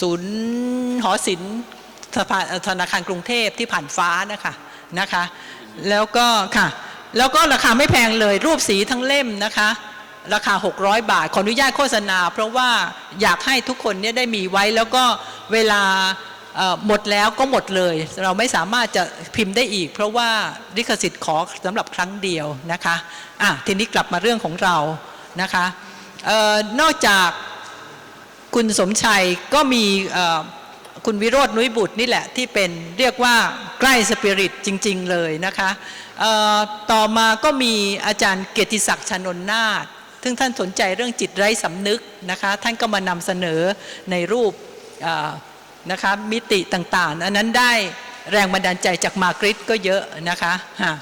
ศูนย์หอศิลป์ธนาคารกรุงเทพที่ผ่านฟ้านะคะนะคะ แล้วก็ค่ะ แล้วก็ราคาไม่แพงเลยรูปสีทั้งเล่มนะคะ ราคา 600 บาท ขออนุญาตโฆษณา เพราะว่าอยากให้ทุกคนเนี่ยได้มีไว้ แล้วก็เวลาหมดแล้วก็หมดเลย เราไม่สามารถจะพิมพ์ได้อีก เพราะว่าลิขสิทธิ์ขอสำหรับครั้งเดียวนะคะอะทีนี้กลับมาเรื่องของเรานะคะออนอกจาก คุณสมชัยก็มีคุณวิโรจนุ้ยบุตรนี่แหละที่เป็นเรียกว่าใกล้สปิริตจริง ๆ เลยนะคะต่อมาก็มีอาจารย์เกียรติศักดิ์ชนนนาถซึ่งท่านสนใจเรื่องจิตไร้สำนึกนะคะท่านก็มานำเสนอในรูปนะคะมิติต่างๆ อันนั้นได้แรงบันดาลใจจากมากริตก็เยอะนะคะฮะ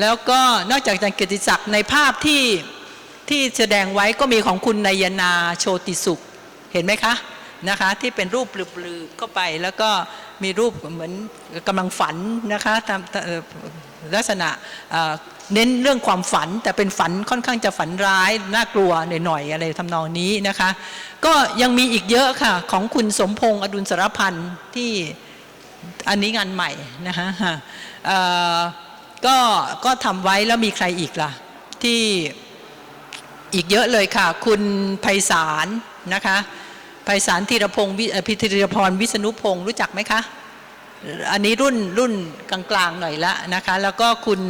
แล้วก็นอกจากอาจารย์เกียรติศักดิ์ในภาพที่ที่แสดงไว้ก็มีของคุณนายนาโชติสุข เห็นไหมคะนะคะที่เป็นรูปปลือๆเข้าไปแล้วก็มีรูปเหมือนกำลังฝันนะคะตามลักษณะเน้นเรื่องความฝันแต่เป็นฝันค่อนข้างจะฝันร้ายน่ากลัวหน่อยๆอะไรทำนองนี้นะคะ ก็ยังมีอีกเยอะค่ะของคุณสมพงษ์อดุลสารพันธ์ที่อันนี้งานใหม่นะคะก็ก็ทำไว้แล้วมีใครอีกล่ะ ที่อีกเยอะเลยค่ะ คุณไพศาล นะคะไพศาลธีรพงศ์วิเอ่อพิธีรพรวิษณุพงศ์รู้จักไหมคะอันนี้รุ่นรุ่นกลางๆหน่อยละนะคะแล้วก็คุณ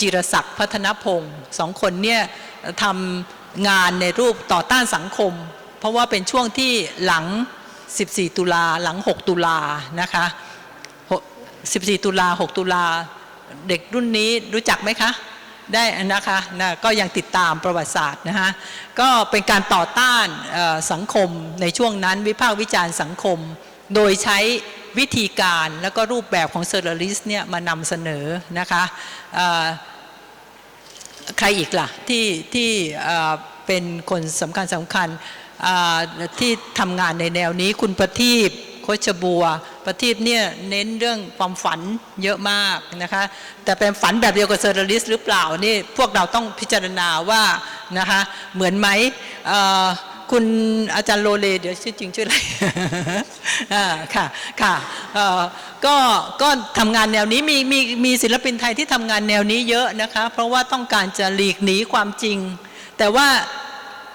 จิรศักดิ์พัฒนพงศ์สองคนเนี่ยทำงานในรูปต่อต้านสังคม เพราะว่าเป็นช่วงที่หลัง 14 ตุลาหลัง 6 ตุลานะคะ 14 ตุลา 6 ตุลา เด็กรุ่นนี้รู้จักไหมคะ ได้นะคะนะก็ยังติดตามประวัติศาสตร์นะฮะก็เป็นการต่อต้านสังคมในช่วงนั้นวิพากษ์วิจารณ์สังคม โดยใช้วิธีการแล้วก็รูปแบบของเซอร์เรลิสเนี่ยมานำเสนอนะคะใครอีกล่ะที่ที่เป็นคนสำคัญสำคัญที่ทำงานในแนวนี้คุณประทีป โคชบัว ประทีปเนี่ยเน้นเรื่องความฝันเยอะมากนะคะ แต่เป็นฝันแบบเดียวกับเซอร์เรลิสหรือเปล่านี่พวกเราต้องพิจารณาว่านะคะเหมือนไหมคุณอาจารย์โลเลเดี๋ยวชื่อจริงชื่ออะไรค่ะค่ะก็ก็ทำงานแนวนี้มีมีมีศิลปินไทยที่ทำงานแนวนี้เยอะนะคะ เพราะว่าต้องการจะหลีกหนีความจริง แต่ว่า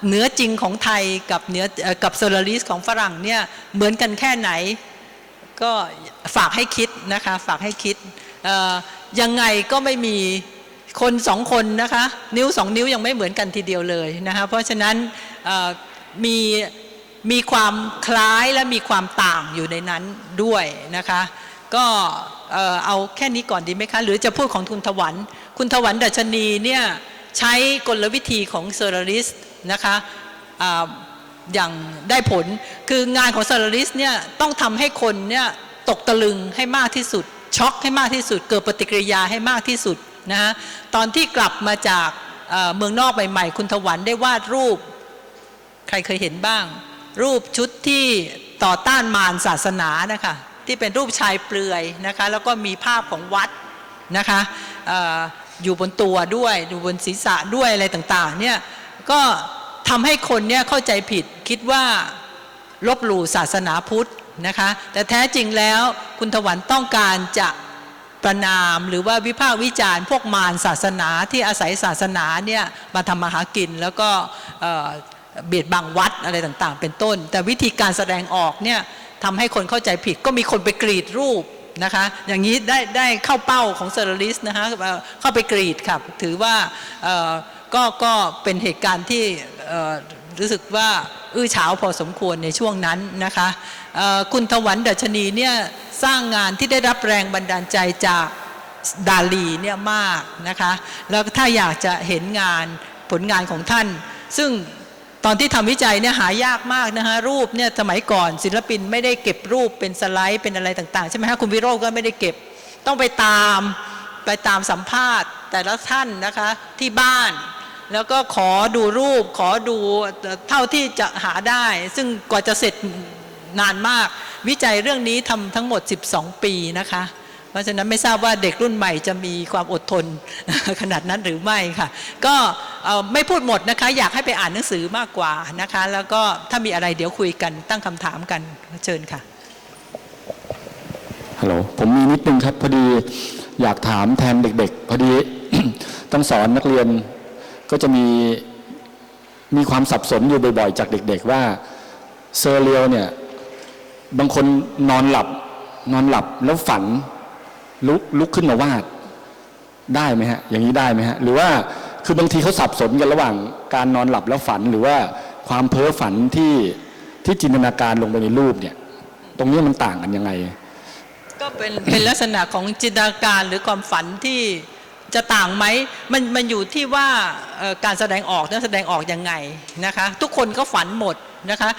เนื้อจริงของไทยกับเนื้อกับโซลาริสของฝรั่งเนี่ยเหมือนกันแค่ไหน ก็ฝากให้คิดนะคะฝากให้คิดยังไงก็ไม่มีคนสองคนนะคะ นิ้วสองนิ้วยังไม่เหมือนกันทีเดียวเลยนะคะเพราะฉะนั้นมีมีความคล้ายและมีความต่างอยู่ในนั้นด้วยนะคะ ก็เอาแค่นี้ก่อนดีไหมคะ หรือจะพูดของคุณถวัน คุณถวันดัชนีเนี่ยใช้กลวิธีของเซอร์ริส นะคะอ่าอย่างได้ผลคืองานของซอร์ริสเนี่ยต้องทำให้คนเนี่ยตกตะลึงให้มากที่สุด ช็อกให้มากที่สุด เกิดปฏิกิริยาให้มากที่สุดนะฮะตอนที่กลับมาจากเมืองนอกใหม่ๆ คุณถวันได้วาดรูป ใครเคยเห็นบ้าง รูปชุดที่ต่อต้านมารศาสนานะคะที่เป็นรูปชายเปลือยนะคะแล้วก็มีภาพของวัดนะคะออยู่บนตัวด้วยอยู่บนศีรษะด้วยอะไรต่างๆเนี่ย ก็ทำให้คนเนี่ยเข้าใจผิดคิดว่าลบหลู่ศาสนาพุทธนะคะ แต่แท้จริงแล้วคุณถวันต้องการจะประนามหรือว่าวิพากษ์วิจารณ์พวกมารศาสนาที่อาศัยศาสนาเนี่ยมาทำมาหากินแล้วก็เบียดบังวัดอะไรต่างๆ เป็นต้น แต่วิธีการแสดงออกเนี่ยทำให้คนเข้าใจผิดก็มีคนไปกรีดรูปนะคะ อย่างนี้ได้ได้เข้าเป้าของเซอร์ลิสนะคะเข้าไปกรีดครับถือว่าเอ่อ ก็ก็เป็นเหตุการณ์ที่รู้สึกว่าอื้อฉาวพอสมควรในช่วงนั้นนะคะคุณถวันดัชนีเนี่ยสร้างงานที่ได้รับแรงบันดาลใจจากดาลีเนี่ยมากนะคะแล้วถ้าอยากจะเห็นงานผลงานของท่าน ซึ่งตอนที่ทำวิจัยเนี่ยหายากมากนะคะรูปเนี่ยสมัยก่อนศิลปินไม่ได้เก็บรูปเป็นสไลด์เป็นอะไรต่างๆ ใช่ไหมฮะคุณวิโรจน์ก็ไม่ได้เก็บต้องไปตามไปตามสัมภาษณ์ แต่ละท่านนะคะที่บ้าน แล้วก็ขอดูรูปขอดูเท่าที่จะหาได้ ซึ่งกว่าจะเสร็จนานมาก วิจัยเรื่องนี้ทำทั้งหมด 12 ปีนะคะ เพราะฉะนั้นไม่ทราบว่าเด็กรุ่นใหม่จะมีความอดทนขนาดนั้นหรือไม่ค่ะ ก็ไม่พูดหมดนะคะ อยากให้ไปอ่านหนังสือมากกว่านะคะ แล้วก็ถ้ามีอะไรเดี๋ยวคุยกันตั้งคำถามกันเชิญค่ะฮัลโหลผมมีนิดนึงครับพอดีอยากถามแทนเด็ก ๆ พอดี ต้องสอนนักเรียน ก็จะมีมีความสับสนอยู่บ่อยๆ จากเด็ก ๆ ว่าเซอร์เรียลเนี่ยบางคนนอนหลับ นอนหลับแล้วฝันลุกลุกขึ้นมาวาดได้ไหมฮะ อย่างนี้ได้ไหมฮะ หรือว่าคือบางทีเขาสับสนกันระหว่างการนอนหลับแล้วฝันหรือว่าความเพ้อฝันที่ที่จินตนาการลงไปในรูปเนี่ย ตรงนี้มันต่างกันยังไง ก็เป็นเป็นลักษณะของจินตนาการหรือความฝันที่ จะต่างไหมมันมันอยู่ที่ว่าการแสดงออกนั้นแสดงออกยังไงนะคะทุกคนก็ฝันหมดนะคะ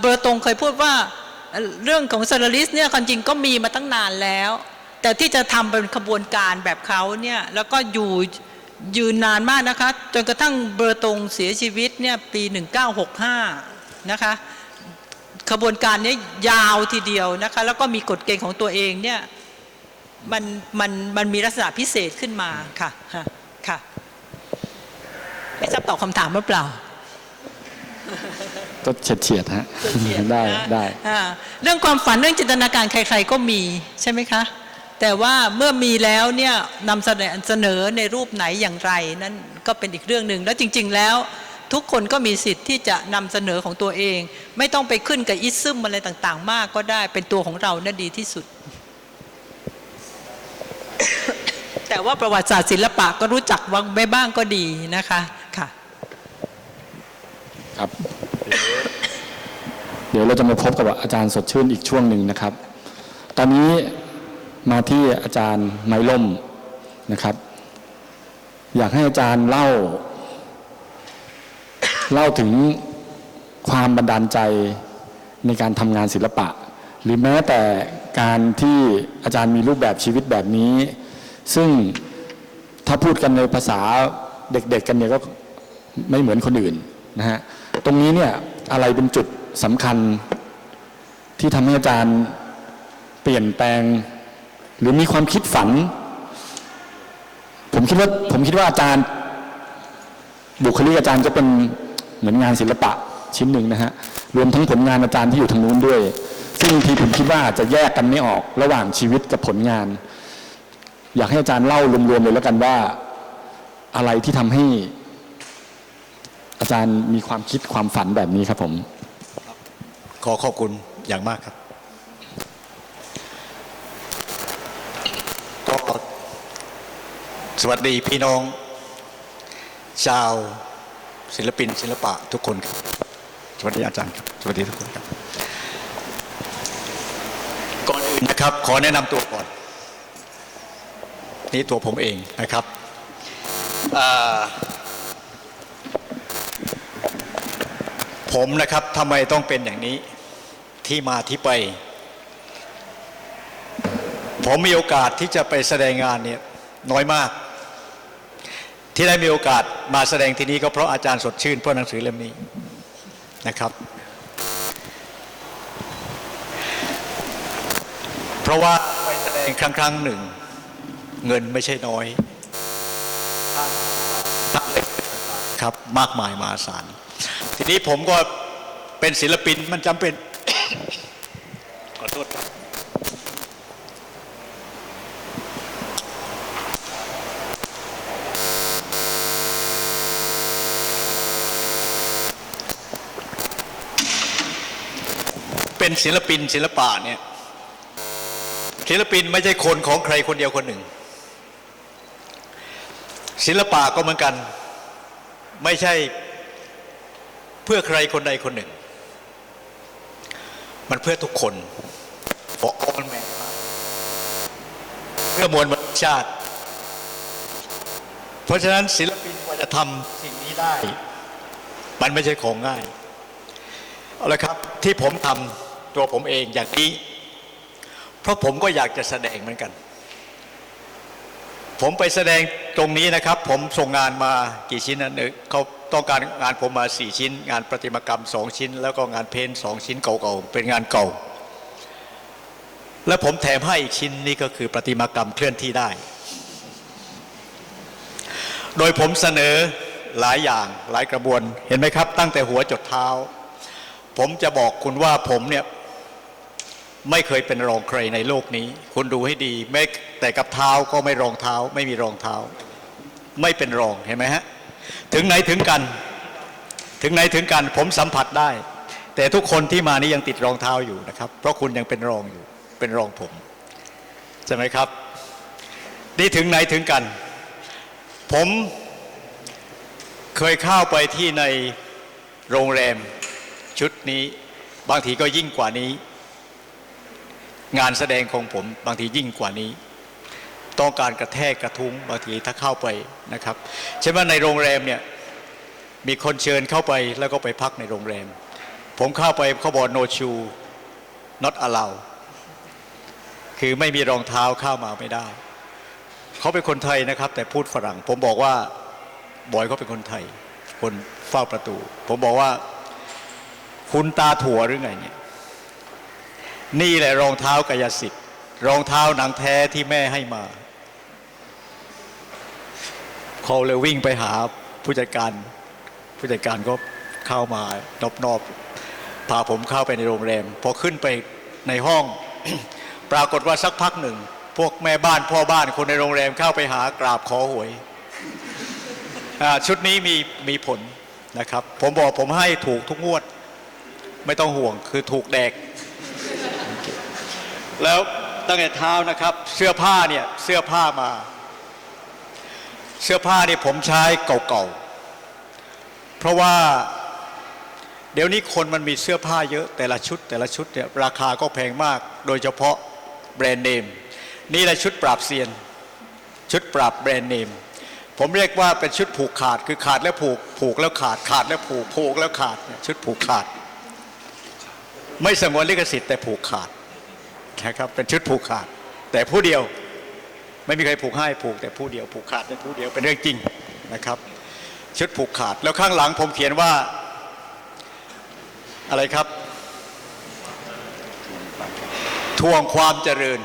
เบอร์ตรงเคยพูดว่าเอ่อเรื่องของเซอร์ลิสเนี่ยความจริงก็มีมาตั้งนานแล้ว แต่ที่จะทำเป็นขบวนการแบบเขาเนี่ยแล้วก็อยู่ยืนนานมากนะคะจนกระทั่งเบอร์ตรงเสียชีวิตเนี่ยปี 1965 นะคะขบวนการนี้ยาวทีเดียวนะคะแล้วก็มีกฎเกณฑ์ของตัวเองเนี่ย มันมันมันมีลักษณะพิเศษขึ้นมาค่ะค่ะค่ะไม่ทราบตอบคำถามหรือเปล่าก็เฉียดเฉียดๆฮะได้นะได้อ่าเรื่องความฝันเรื่องจินตนาการใคร ๆ ก็มีใช่ไหมคะ แต่ว่าเมื่อมีแล้วเนี่ยนำเสนอเสนอในรูปไหนอย่างไร นั่นก็เป็นอีกเรื่องหนึ่งแล้วจริง ๆ แล้วทุกคนก็มีสิทธิ์ที่จะนำเสนอของตัวเอง ไม่ต้องไปขึ้นกับอิซึมอะไรต่าง ๆ มากก็ได้เป็นตัวของเราน่ะดีที่สุด แต่ว่าประวัติศาสตร์ศิลปะก็รู้จักวังไว้บ้างก็ดีนะคะค่ะครับ เดี๋ยวเราจะมาพบกับอาจารย์สดชื่นอีกช่วงหนึ่งนะครับ ตอนนี้มาที่อาจารย์ไม้ล่มนะครับ อยากให้อาจารย์เล่า เล่าถึงความบันดาลใจในการทำงานศิลปะ หรือแม้แต่การที่อาจารย์มีรูปแบบชีวิตแบบนี้ ซึ่งถ้าพูดกันในภาษาเด็กๆกันเนี่ยก็ไม่เหมือนคนอื่นนะฮะตรงนี้เนี่ยอะไรเป็นจุดสำคัญที่ทำให้อาจารย์เปลี่ยนแปลง หรือมีความคิดฝัน ผมคิดว่าผมคิดว่าอาจารย์ บุคลิกอาจารย์ก็เป็นเหมือนงานศิลปะชิ้นหนึ่งนะฮะรวมทั้งผลงานอาจารย์ที่อยู่ทางนู้นด้วย ซึ่งทีผมคิดว่าจะแยกกันไม่ออกระหว่างชีวิตกับผลงาน อยากให้อาจารย์เล่ารวมๆเลยแล้วกันว่าอะไรที่ทำให้ อาจารย์มีความคิดความฝันแบบนี้ครับผม ขอขอบคุณอย่างมากครับก็สวัสดีพี่น้อง ชาวศิลปินศิลปะทุกคนครับสวัสดีอาจารย์ครับสวัสดีทุกคนครับ ก่อนอื่นนะครับ ขอแนะนำตัวก่อน นี่ตัวผมเองนะครับอ่าผมนะครับทำไมต้องเป็นอย่างนี้ที่มาที่ไป ผมมีโอกาสที่จะไปแสดงงานเนี่ยน้อยมาก ที่ได้มีโอกาสมาแสดงที่นี้ก็เพราะอาจารย์สดชื่นเพราะหนังสือเล่มนี้นะครับ เพราะว่าไปแสดงครั้งครั้งหนึ่ง เงินไม่ใช่น้อยครับมากมายมหาศาลทีนี้ผมก็เป็นศิลปินมันจำเป็นขอโทษครับเป็นศิลปินศิลปะเนี่ยศิลปินไม่ใช่คนของใครคนเดียวคนหนึ่ง ศิลปะก็เหมือนกัน ไม่ใช่เพื่อใครคนใดคนหนึ่ง มันเพื่อทุกคน for all men เพื่อมวลมนุษยชาติ เพราะฉะนั้นศิลปินกว่าจะทำสิ่งนี้ได้ มันไม่ใช่ของง่าย เอาละครับที่ผมทำตัวผมเองอย่างนี้ เพราะผมก็อยากจะแสดงเหมือนกัน ผมไปแสดง ตรงนี้นะครับ ผมส่งงานมากี่ชิ้นนะเนยเขาต้องการงานผมมาสี่ชิ้น งานประติมากรรมสองชิ้น แล้วก็งานเพ้นสองชิ้นเก่าๆเป็นงานเก่า และผมแถมให้อีกชิ้นนี้ก็คือประติมากรรมเคลื่อนที่ได้ โดยผมเสนอหลายอย่างหลายกระบวนเห็นไหมครับ ตั้งแต่หัวจดเท้า ผมจะบอกคุณว่าผมเนี่ยไม่เคยเป็นรองใครในโลกนี้ คุณดูให้ดีแม้แต่กับเท้าก็ไม่รองเท้า ไม่มีรองเท้า ไม่เป็นรองเห็นไหมฮะถึงไหนถึงกัน ถึงไหนถึงกันผมสัมผัสได้ แต่ทุกคนที่มานี่ยังติดรองเท้าอยู่นะครับ เพราะคุณยังเป็นรองอยู่เป็นรองผมใช่ไหมครับ นี่ถึงไหนถึงกัน ผมเคยเข้าไปที่ในโรงแรมชุดนี้ บางทีก็ยิ่งกว่านี้ งานแสดงของผมบางทียิ่งกว่านี้ ต้องการกระแทกกระทุ้งบางทีถ้าเข้าไปนะครับเช่นว่าในโรงแรมเนี่ยมีคนเชิญเข้าไปแล้วก็ไปพักในโรงแรม ผมเข้าไปเขาบอก no shoe not allow คือไม่มีรองเท้าเข้ามาไม่ได้ เขาเป็นคนไทยนะครับ แต่พูดฝรั่ง ผมบอกว่าบอยเขาเป็นคนไทย คนเฝ้าประตู ผมบอกว่า คุณตาถั่วหรือไงเนี่ยนี่แหละรองเท้ากายสิทธิ์รองเท้าหนังแท้ที่แม่ให้มา เขาเลยวิ่งไปหาผู้จัดการ ผู้จัดการก็เข้ามานอบๆพาผมเข้าไปในโรงแรม พอขึ้นไปในห้อง ปรากฏว่าสักพักหนึ่ง พวกแม่บ้านพ่อบ้านคนในโรงแรมเข้าไปหากราบขอหวย ชุดนี้มีมีผลนะครับ ผมบอกผมให้ถูกทุกงวด ไม่ต้องห่วงคือถูกแดก แล้วตั้งแต่เท้านะครับ เสื้อผ้าเนี่ยเสื้อผ้ามา เสื้อผ้านี่ผมใช้เก่าๆ เพราะว่าเดี๋ยวนี้คนมันมีเสื้อผ้าเยอะแต่ละชุดแต่ละชุดเนี่ยราคาก็แพงมาก โดยเฉพาะแบรนด์เนม นี่แหละชุดปราบเซียน ชุดปราบแบรนด์เนม ผมเรียกว่าเป็นชุดผูกขาดคือขาดแล้วผูกผูกแล้วขาดขาดแล้วผูกผูกแล้วขาดชุดผูกขาด ไม่สงวนลิขสิทธิ์แต่ผูกขาดนะครับเป็นชุดผูกขาด แต่ผู้เดียว ไม่มีใครผูกให้ผูกแต่ผู้เดียวผูกขาดเป็นผู้เดียวเป็นเรื่องจริงนะครับชุดผูกขาดแล้วข้างหลังผมเขียนว่า อะไรครับทวงความเจริญ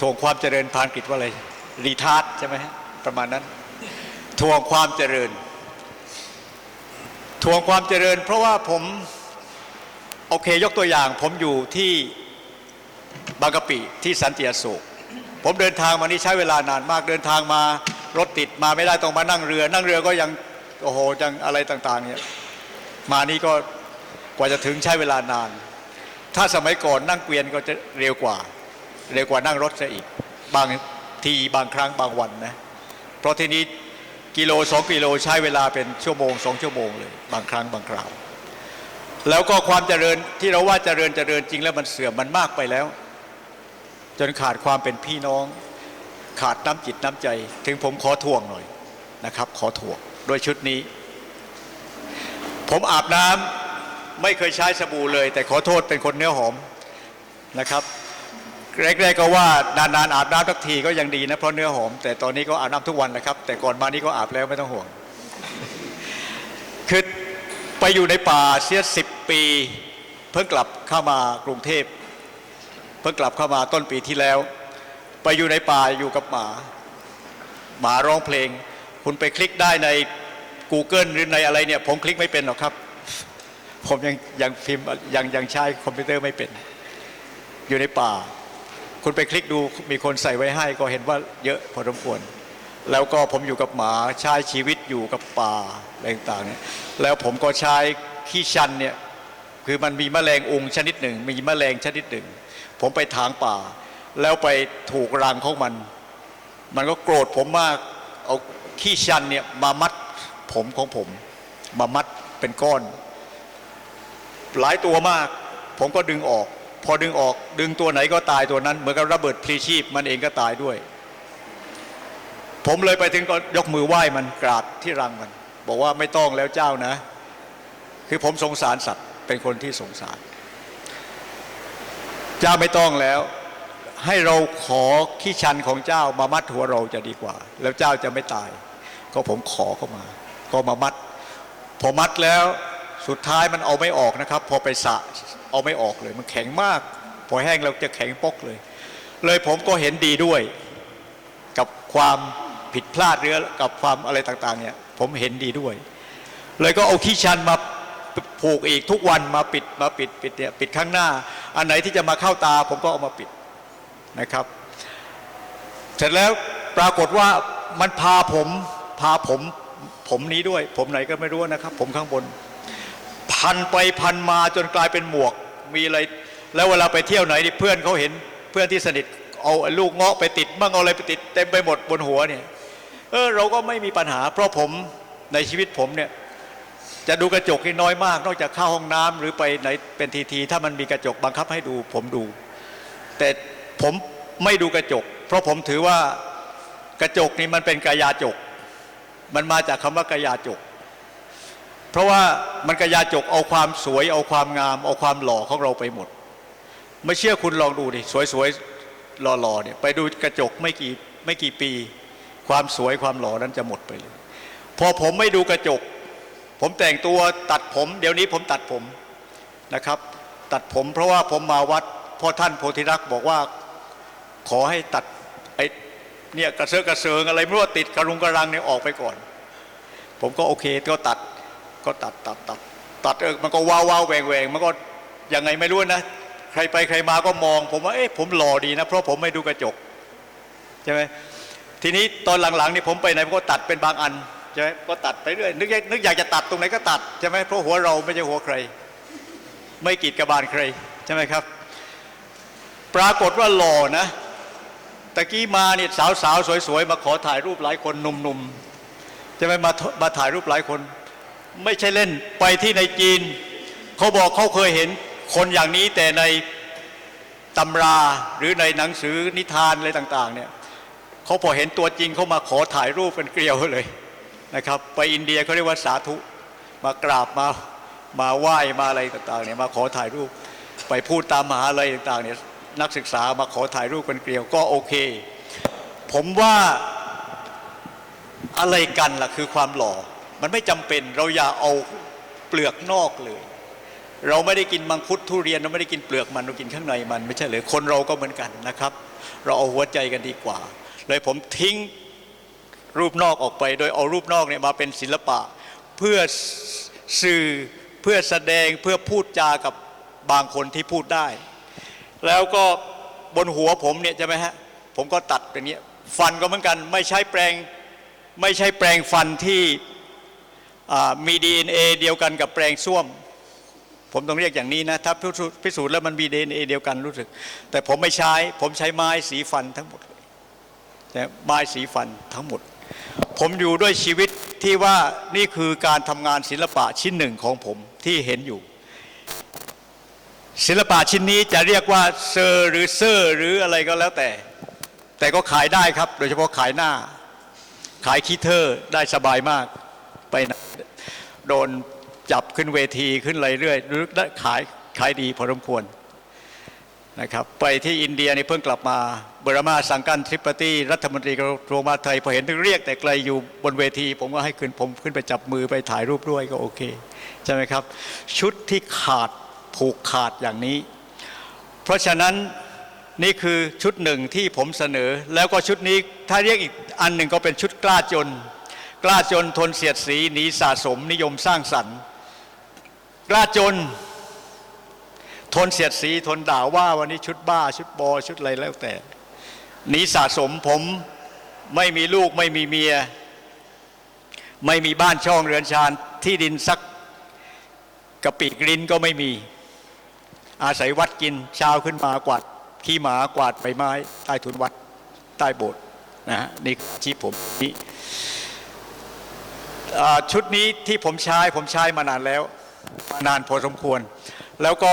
ทวงความเจริญพานกฤษว่าอะไรรีทาร์ใช่ไหมประมาณนั้นทวงความเจริญทวงความเจริญ เพราะว่าผมโอเคยกตัวอย่าง ผมอยู่ที่บางกะปิที่สันติอโศก ผมเดินทางมานี่ใช้เวลานานมากเดินทางมารถติดมาไม่ได้ต้องมานั่งเรือ นั่งเรือก็ยังโอ้โหยังอะไรต่างๆเนี่ยมานี่ก็กว่าจะถึงใช้เวลานาน ถ้าสมัยก่อนนั่งเกวียนก็จะเร็วกว่า เร็วกว่านั่งรถซะอีก บางทีบางครั้งบางวันนะเพราะทีนี้กิโลสองกิโลใช้เวลาเป็นชั่วโมงสองชั่วโมงเลย บางครั้งบางคราว แล้วก็ความเจริญที่เราว่าเจริญเจริญจริงแล้วมันเสื่อมมันมากไปแล้ว นขาดความเป็นพี่น้อง ขาดน้ำจิตน้ำใจ ถึงผมขอทวงหน่อยนะครับ ขอทวงโดยชุดนี้ ผมอาบน้ำไม่เคยใช้สบู่เลย แต่ขอโทษเป็นคนเนื้อหอมนะครับแรกๆก็ว่านานๆอาบน้ำสักทีก็ยังดีนะเพราะเนื้อหอม แต่ตอนนี้ก็อาบน้ำทุกวันนะครับ แต่ก่อนมานี้ก็อาบแล้วไม่ต้องห่วงคือไปอยู่ในป่าเสียสิบปี เพิ่งกลับเข้ามากรุงเทพ เพิ่งกลับเข้ามาต้นปีที่แล้ว ไปอยู่ในป่าอยู่กับหมา หมาร้องเพลง คุณไปคลิกได้ใน Google หรือในอะไรเนี่ย ผมคลิกไม่เป็นหรอกครับ ผมยังยังพิมพ์ยังยังใช้คอมพิวเตอร์ไม่เป็น อยู่ในป่า คุณไปคลิกดูมีคนใส่ไว้ให้ ก็เห็นว่าเยอะพอสมควรแล้วก็ผมอยู่กับหมาใช้ชีวิตอยู่กับป่าอะไรต่างๆเนี่ยแล้วผมก็ใช้ขี้ชันเนี่ยคือมันมีแมลงองชนิดหนึ่ง มีแมลงชนิดหนึ่ง ผมไปถางป่า แล้วไปถูกรังของมัน มันก็โกรธผมมากเอาขี้ชันเนี่ยมามัดผมของผม มามัดเป็นก้อน หลายตัวมาก ผมก็ดึงออก พอดึงออกดึงตัวไหนก็ตายตัวนั้น เหมือนกับระเบิดพลีชีพมันเองก็ตายด้วย ผมเลยไปถึงก็ยกมือไหว้มันกราบที่รังมัน บอกว่าไม่ต้องแล้วเจ้านะ คือผมสงสารสัตว์เป็นคนที่สงสาร เจ้าไม่ต้องแล้ว ให้เราขอขี้ชันของเจ้ามามัดหัวเราจะดีกว่า แล้วเจ้าจะไม่ตาย ก็ผมขอเข้ามา ก็มามัด พอมัดแล้วสุดท้ายมันเอาไม่ออกนะครับ พอไปสะเอาไม่ออกเลย มันแข็งมาก พอแห้งเราจะแข็งปกเลย เลยผมก็เห็นดีด้วย กับความผิดพลาดหรือกับความอะไรต่างๆเนี่ยผมเห็นดีด้วย เลยก็เอาขี้ชันมา ผูกอีกทุกวันมาปิดมาปิดปิดเนี่ยปิดข้างหน้า อันไหนที่จะมาเข้าตาผมก็เอามาปิดนะครับ เสร็จแล้วปรากฏว่ามันพาผมพาผมผมนี้ด้วย ผมไหนก็ไม่รู้นะครับ ผมข้างบน พันไปพันมาจนกลายเป็นหมวกมีอะไร แล้วเวลาไปเที่ยวไหนนี่เพื่อนเขาเห็นเพื่อนที่สนิทเอาลูกเงาะไปติดบ้างเอาอะไรไปติดเต็มไปหมดบนหัวเนี่ยเออเราก็ไม่มีปัญหา เพราะผมในชีวิตผมเนี่ย จะดูกระจกนี่น้อยมาก นอกจากเข้าห้องน้ำหรือไปไหนเป็นทีทีถ้ามันมีกระจกบังคับให้ดูผมดู แต่ผมไม่ดูกระจก เพราะผมถือว่ากระจกนี่มันเป็นกายาจก มันมาจากคำว่ากายาจก เพราะว่ามันกายาจกเอาความสวย เอาความงาม เอาความหล่อของเราไปหมด ไม่เชื่อคุณลองดูดิสวยๆหล่อๆเนี่ยไปดูกระจกไม่กี่ไม่กี่ปี ความสวยความหล่อนั้นจะหมดไปเลย พอผมไม่ดูกระจก ผมแต่งตัวตัดผม เดี๋ยวนี้ผมตัดผมนะครับ ตัดผมเพราะว่าผมมาวัดพ่อท่านโพธิรักษ์บอกว่าขอให้ตัดไอ้เนี่ยกระเซาะกระเซิงอะไรไม่รู้ว่าติดกระรุงกระรังเนี่ยออกไปก่อน ผมก็โอเคก็ตัดก็ตัดตัดตัดตัดเออมันก็ว้าวว้าวแหวงแหวงมันก็ยังไงไม่รู้นะ ใครไปใครมาก็มอง ผมว่าเอ๊ะผมหล่อดีนะ เพราะผมไม่ดูกระจกใช่ไหมทีนี้ตอนหลังๆนี่ผมไปไหนผมก็ตัดเป็นบางอัน ใช่ไหมก็ตัดไปเรื่อยนึกอยากนึกอยากจะตัดตรงไหนก็ตัดใช่ไหมเพราะหัวเราไม่ใช่หัวใคร ไม่กีดกระบาลใครใช่ไหมครับ ปรากฏว่าหล่อนะตะกี้มาเนี่ยสาวๆสวยๆมาขอถ่ายรูปหลายคนหนุ่มๆจะไม่มามาถ่ายรูปหลายคน ไม่ใช่เล่นไปที่ในจีนเขาบอกเขาเคยเห็นคนอย่างนี้แต่ในตำราหรือในหนังสือนิทานอะไรต่าง ๆ เนี่ยเขาพอเห็นตัวจริงเขามาขอถ่ายรูปเป็นเกลียวเลย นะครับ ไปอินเดียเขาเรียกว่าสาธุ มากราบมามาไหว้มาอะไรต่างๆเนี่ยมาขอถ่ายรูป ไปพูดตามมหาลัยต่างๆเนี่ยนักศึกษามาขอถ่ายรูปเป็นเกลียวก็โอเค ผมว่าอะไรกันล่ะคือความหล่อ มันไม่จำเป็นเราอย่าเอาเปลือกนอกเลย เราไม่ได้กินมังคุดทุเรียนเราไม่ได้กินเปลือกมันเรากินข้างในมัน ไม่ใช่เลยคนเราก็เหมือนกันนะครับ เราเอาหัวใจกันดีกว่า เลยผมทิ้ง รูปนอกออกไป โดยเอารูปนอกเนี่ยมาเป็นศิลปะ เพื่อสื่อเพื่อแสดงเพื่อพูดจากับบางคนที่พูดได้ แล้วก็บนหัวผมเนี่ยใช่ไหมฮะผมก็ตัดอย่างเงี้ยฟันก็เหมือนกัน ไม่ใช้แปลงไม่ใช่แปลงฟันที่มี DNA เดียวกันกับแปลงส้วม ผมต้องเรียกอย่างนี้นะ ถ้าพิสูจน์แล้วมันมี DNA เดียวกันรู้สึก แต่ผมไม่ใช้ผมใช้ไม้สีฟันทั้งหมดเลยนะไม้สีฟันทั้งหมด ผมอยู่ด้วยชีวิตที่ว่านี่คือการทำงานศิลปะชิ้นหนึ่งของผมที่เห็นอยู่ ศิลปะชิ้นนี้จะเรียกว่าเซอร์หรือเซอร์หรืออะไรก็แล้วแต่ แต่ก็ขายได้ครับ โดยเฉพาะขายหน้า ขายคีเทอร์ได้สบายมากไปไหนโดนจับขึ้นเวทีขึ้นอะไรเรื่อยหรือได้ขายขายดีพอสมควรนะครับ ไปที่อินเดียนี่เพิ่งกลับมา เบรมาสังกันทริปตีรัฐมนตรีกระทรวงมหาดไทยพอเห็นเรียกแต่ไกลอยู่บนเวที ผมก็ให้ขึ้นผมขึ้นไปจับมือไปถ่ายรูปด้วยก็โอเคใช่ไหมครับ ชุดที่ขาดผูกขาดอย่างนี้ เพราะฉะนั้นนี่คือชุดหนึ่งที่ผมเสนอ แล้วก็ชุดนี้ถ้าเรียกอีกอันหนึ่งก็เป็นชุดกล้าจน กล้าจนทนเสียดสีหนีสะสมนิยมสร้างสรรค์ กล้าจน ทนเสียดสีทนด่าว่าวันนี้ชุดบ้าชุดบอชุดอะไรแล้วแต่ หนีสะสมผมไม่มีลูกไม่มีเมีย ไม่มีบ้านช่องเรือนชานที่ดินสักกระปิกลิ้นก็ไม่มี อาศัยวัดกินเช้าขึ้นมากวาดขี้หมากวาดใบไม้ ใต้ทุนวัดใต้โบสถ์นะฮะนี่อาชีพผมนี่ชุดนี้ที่ผมใช้ผมใช้มานานแล้ว มานานพอสมควร แล้วก็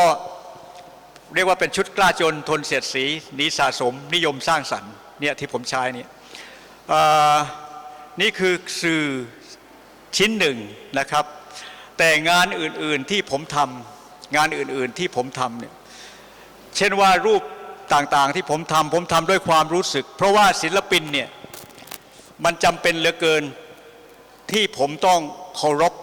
เรียกว่าเป็นชุดกล้าจนทนเสียดสีหนีสะสมนิยมสร้างสรรค์เนี่ยที่ผมใช้เนี่ยนี่คือสื่อชิ้นหนึ่งนะครับ แต่งานอื่นๆที่ผมทำงานอื่นๆที่ผมทำเนี่ยเช่นว่ารูปต่างๆที่ผมทำผมทำด้วยความรู้สึก เพราะว่าศิลปินเนี่ยมันจำเป็นเหลือเกินที่ผมต้องเคารพ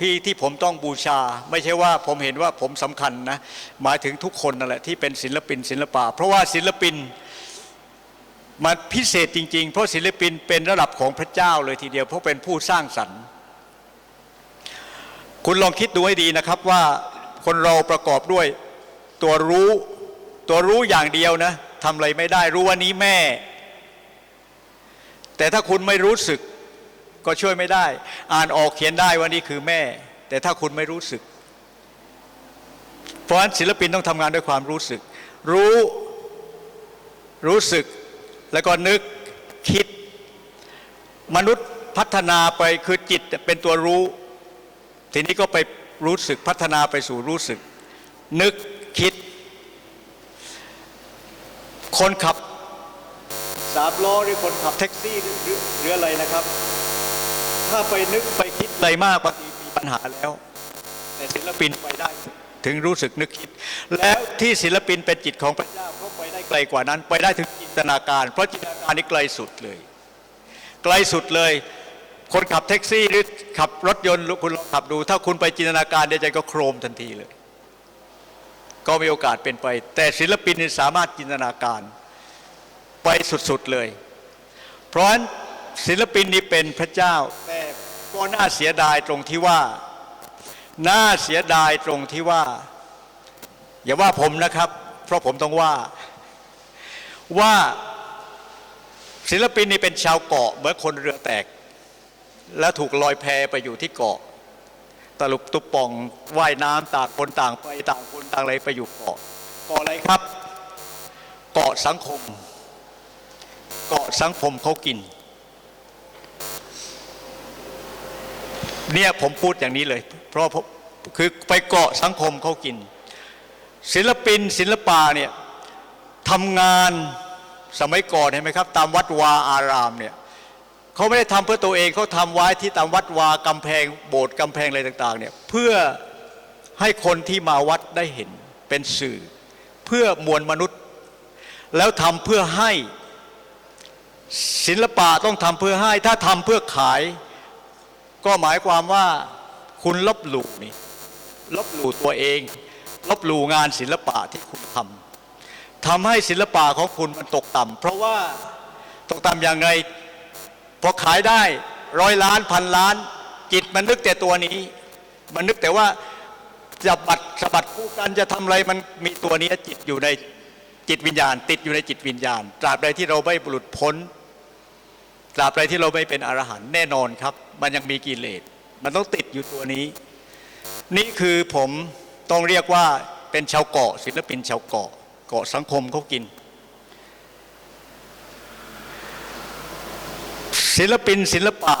พี่ที่ผมต้องบูชา ไม่ใช่ว่าผมเห็นว่าผมสำคัญนะหมายถึงทุกคนนั่นแหละที่เป็นศิลปินศิลปะ เพราะว่าศิลปินมันพิเศษจริง ๆ เพราะศิลปินเป็นระดับของพระเจ้าเลยทีเดียวเพราะเป็นผู้สร้างสรรค์ คุณลองคิดดูให้ดีนะครับว่าคนเราประกอบด้วยตัวรู้ตัวรู้อย่างเดียวนะทำอะไรไม่ได้รู้ว่านี้แม่ แต่ถ้าคุณไม่รู้สึก ก็ช่วยไม่ได้ อ่านออกเขียนได้ว่านี่คือแม่ แต่ถ้าคุณไม่รู้สึก เพราะฉะนั้นศิลปินต้องทำงานด้วยความรู้สึก รู้รู้สึกแล้วก็นึกคิด มนุษย์พัฒนาไปคือจิตเป็นตัวรู้ ทีนี้ก็ไปรู้สึกพัฒนาไปสู่รู้สึก นึกคิด คนขับสามล้อหรือคนขับแท็กซี่หรือหรือหรืออะไรนะครับ ถ้าไปนึกไปคิดอะไรมากบางทีมีปัญหาแล้ว แต่ศิลปินไปได้ ถึงรู้สึกนึกคิด แล้วที่ศิลปินเป็นจิตของพระเจ้าเขาไปได้ไกลกว่านั้น ไปได้ถึงจินตนาการ เพราะจินตนาการนี่ไกลสุดเลย ไกลสุดเลย คนขับแท็กซี่หรือขับรถยนต์คุณลองขับดู ถ้าคุณไปจินตนาการเดี๋ยวใจก็โครมทันทีเลย ก็มีโอกาสเป็นไป แต่ศิลปินนี่สามารถจินตนาการไปสุดๆเลย เพราะฉะนั้นศิลปินนี่เป็นพระเจ้า ก็น่าเสียดายตรงที่ว่า น่าเสียดายตรงที่ว่า อย่าว่าผมนะครับ เพราะผมต้องว่าว่าศิลปินนี่เป็นชาวเกาะเหมื่อนคนเรือแตก แล้วถูกลอยแพไปอยู่ที่เกาะตลุบตุบป่องว่ายน้ำต่างคนต่างไปต่างคนต่างอะไรไปอยู่เกาะเกาะอะไรครับ เกาะสังคม เกาะสังคมเขากิน เนี่ยผมพูดอย่างนี้เลย เพราะคือไปเกาะสังคมเขากิน ศิลปินศิลปะเนี่ยทำงานสมัยก่อนเห็นไหมครับ ตามวัดวาอารามเนี่ยเขาไม่ได้ทำเพื่อตัวเองเขาทำไว้ที่ตามวัดวากำแพงโบสถ์กำแพงอะไรต่างๆเนี่ยเพื่อให้คนที่มาวัดได้เห็นเป็นสื่อ เพื่อมวลมนุษย์ แล้วทำเพื่อให้ศิลปะต้องทำเพื่อให้ ถ้าทำเพื่อขาย ก็หมายความว่าคุณลบหลู่นี่ลบหลู่ตัวเอง ลบหลู่งานศิลปะที่คุณทำทำให้ศิลปะของคุณมันตกต่ำเพราะว่าตกต่ำอย่างไรพอขายได้ร้อยล้านพันล้าน จิตมันนึกแต่ตัวนี้ มันนึกแต่ว่าจะบัดสะบัดคู่กันจะทำอะไรมันมีตัวนี้จิตอยู่ในจิตวิญญาณ ติดอยู่ในจิตวิญญาณตราบใดที่เราไม่หลุดพ้น ตราบใดที่เราไม่เป็นอรหันต์แน่นอนครับ มันยังมีกิเลสมันต้องติดอยู่ตัวนี้ นี่คือผมต้องเรียกว่าเป็นชาวเกาะ ศิลปินชาวเกาะเกาะสังคมเขากิน ศิลปินศิลปะ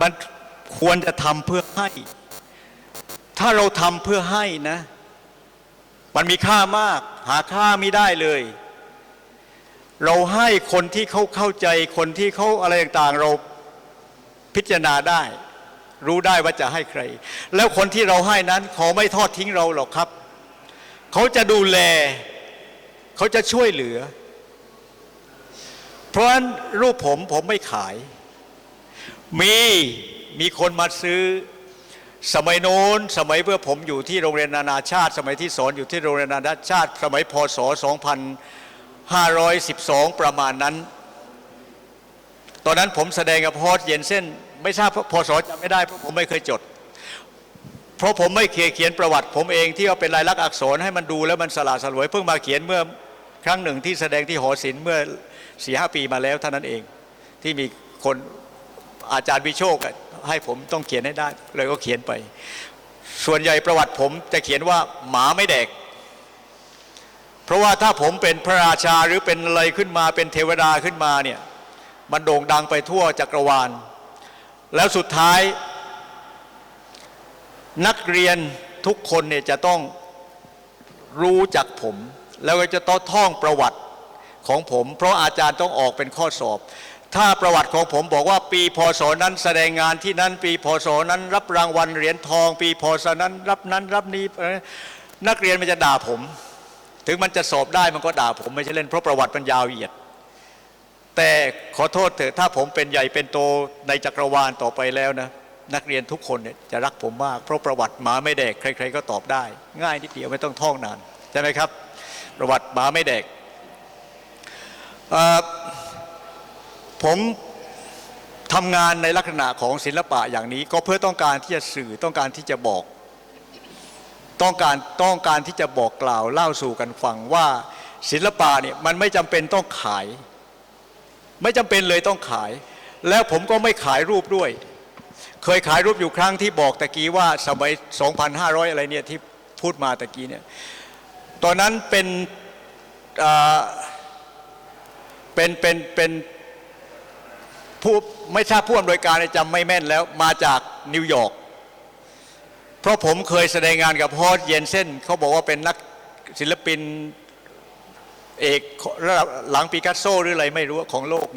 มันควรจะทำเพื่อให้ ถ้าเราทำเพื่อให้นะ มันมีค่ามาก หาค่าไม่ได้เลย เราให้คนที่เขาเข้าใจคนที่เขาอะไรต่างๆ เราพิจารณาได้ รู้ได้ว่าจะให้ใคร แล้วคนที่เราให้นั้นเขาไม่ทอดทิ้งเราหรอกครับ เขาจะดูแล เขาจะช่วยเหลือ เพราะฉะนั้นรูปผมผมไม่ขาย มีมีคนมาซื้อสมัยโน้นสมัยเมื่อผมอยู่ที่โรงเรียนนานาชาติ สมัยที่สอนอยู่ที่โรงเรียนนานาชาติ สมัยพศ 512 ประมาณนั้น ตอนนั้นผมแสดงกับพอสเย็นเส้น ไม่ทราบพศจำไม่ได้เพราะผมไม่เคยจด เพราะผมไม่เคยเขียนประวัติ ผมเองที่ว่าเป็นลายลักษณ์อักษรให้มันดูแล้วมันสลาสลวยเพิ่งมาเขียนเมื่อครั้งหนึ่งที่แสดงที่หอศิลป์เมื่อสี่ห้าปีมาแล้วเท่านั้นเองที่มีคนอาจารย์วิโชคให้ผมต้องเขียนให้ได้เลยก็เขียนไป ส่วนใหญ่ประวัติผมจะเขียนว่าหมาไม่แดก เพราะว่าถ้าผมเป็นพระราชาหรือเป็นอะไรขึ้นมาเป็นเทวดาขึ้นมาเนี่ยมันโด่งดังไปทั่วจักรวาล แล้วสุดท้าย นักเรียนทุกคนเนี่ยจะต้องรู้จักผม แล้วก็จะต้องท่องประวัติของผม เพราะอาจารย์ต้องออกเป็นข้อสอบ ถ้าประวัติของผมบอกว่าปีพศนั้นแสดงงานที่นั้นปีพศนั้นรับรางวัลเหรียญทอง ปีพศนั้นรับนั้นรับนี้นักเรียนมันจะด่าผม ถึงมันจะสอบได้มันก็ด่าผมไม่ใช่เล่นเพราะประวัติมันยาวเหยียด แต่ขอโทษเถอะถ้าผมเป็นใหญ่เป็นโตในจักรวาลต่อไปแล้วนะนักเรียนทุกคนเนี่ยจะรักผมมาก เพราะประวัติหมาไม่แดกใคร ๆ ก็ตอบได้ ง่ายนิดเดียวไม่ต้องท่องนานใช่ไหมครับ ประวัติหมาไม่แดกผมทำงานในลักษณะของศิลปะอย่างนี้ ก็เพื่อต้องการที่จะสื่อต้องการที่จะบอก ต้องการต้องการที่จะบอกกล่าวเล่าสู่กันฟังว่าศิลปะเนี่ยมันไม่จำเป็นต้องขาย ไม่จำเป็นเลยต้องขาย แล้วผมก็ไม่ขายรูปด้วย เคยขายรูปอยู่ครั้งที่บอกตะกี้ว่าสมัย 2,500 อะไรเนี่ยที่พูดมาตะกี้เนี่ยตอนนั้นเป็นอ่อเป็นเป็นเป็นผู้ไม่ทราบผู้อำนวยการจำไม่แม่นแล้วมาจากนิวยอร์ก เพราะผมเคยแสดงงานกับฮอสเยนเซนเขาบอกว่าเป็นนักศิลปินเอกระดับหลังปิกัสโซหรืออะไรไม่รู้ของโลกเนี่ย